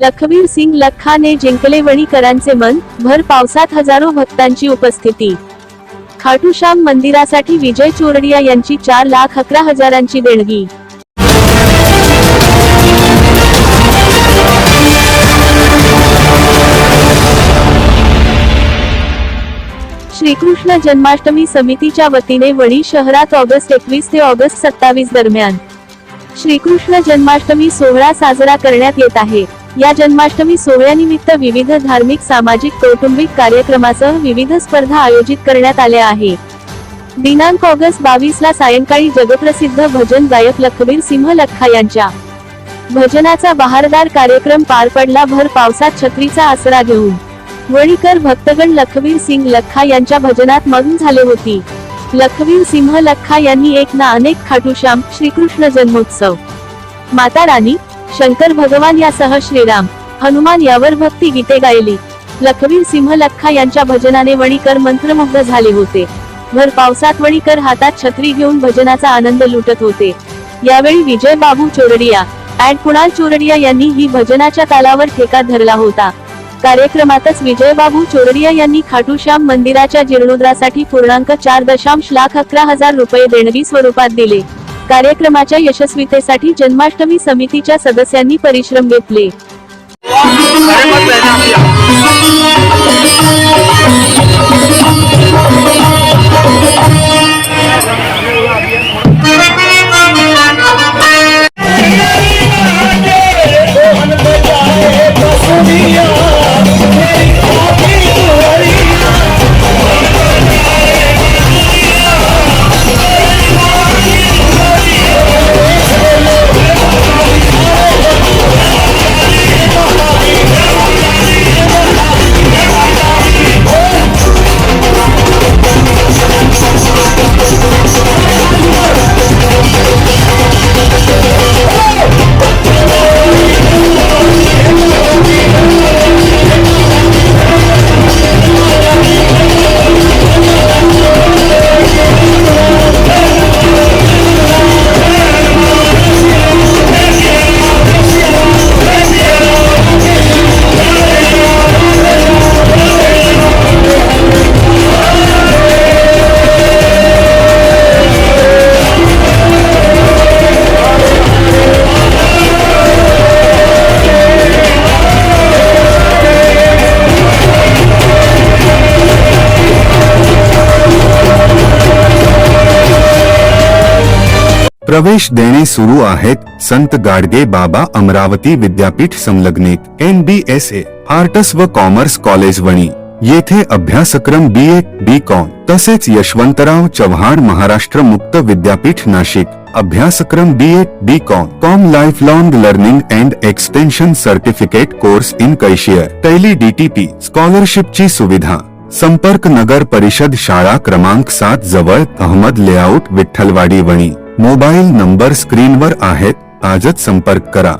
लखवीर सिंग लख्खाने जिंकले वणीकरांचे मन भर पावसात हजारो भक्तांची उपस्थिती. खाटूश्याम मंदिरासाठी विजय चोरडिया यांची चार लाख अकरा हजारांची देणगी. श्रीकृष्ण जन्माष्टमी समितीच्या वतीने वणी शहरात ऑगस्ट एकवीस ते ऑगस्ट सत्तावीस दरम्यान. श्रीकृष्ण जन्माष्टमी सोहळा साजरा करण्यात येत आहे. या जन्माष्टमी सोहळ्यानिमित्त विविध धार्मिक सामाजिक कौटुंबिक कार्यक्रमासह विविध स्पर्धा आयोजित करण्यात आल्या आहे दिनांक ऑगस्ट बावीस ला सायंकाळी जगप्रसिद्ध भजन गायक लखबीर सिंह लखा यांच्या भजनाचा बहारदार कार्यक्रम पार पडला. भर पावसात छत्रीचा आसरा घेऊन वणीकर भक्तगण लखवीर सिंग लख्खा यांच्या भजनात मग्न झाले होती. लखवीर सिंह लखा यांनी एक ना अनेक खाटूश्याम श्रीकृष्ण जन्मोत्सव. माता राणी शंकर भगवान यासह श्रीराम हनुमान यावर भक्ती गीते गायली. लखवीर सिंह लखा यांच्या भजनाने वणीकर मंत्रमुग्ध झाले होते. भर पावसात वणीकर हातात छत्री घेऊन भजनाचा आनंद लुटत होते. यावेळी विजय बाबू चोरडिया अँड कुणाल चोरडिया यांनी ही भजनाच्या तालावर ठेका धरला होता. कार्यक्रमातच विजयबाबू चोरडिया यांनी खाटूश्याम मंदिराच्या जीर्णोद्रासाठी पूर्णांक चार दशांश लाख अकरा हजार रुपये देणगी स्वरूपात दिले. कार्यक्रमाच्या यशस्वीतेसाठी जन्माष्टमी समितीच्या सदस्यांनी परिश्रम घेतले. प्रवेश देणे सुरू आहेत संत गाडगे बाबा अमरावती विद्यापीठ संलग्नित N B S A arts व कॉमर्स कॉलेज वणी. येथे अभ्यासक्रम बी ए बी कॉम तसेच यशवंतराव चव्हाण महाराष्ट्र मुक्त विद्यापीठ नाशिक. अभ्यासक्रम B A B com com life long learning and extension certificate course in cashier Tally DTP स्कॉलरशिपची सुविधा. संपर्क नगर परिषद शाळा क्रमांक सात जवळ Ahmad layout Vitthalwadi Wani. Mobile number स्क्रीनवर आहेत आजच संपर्क करा.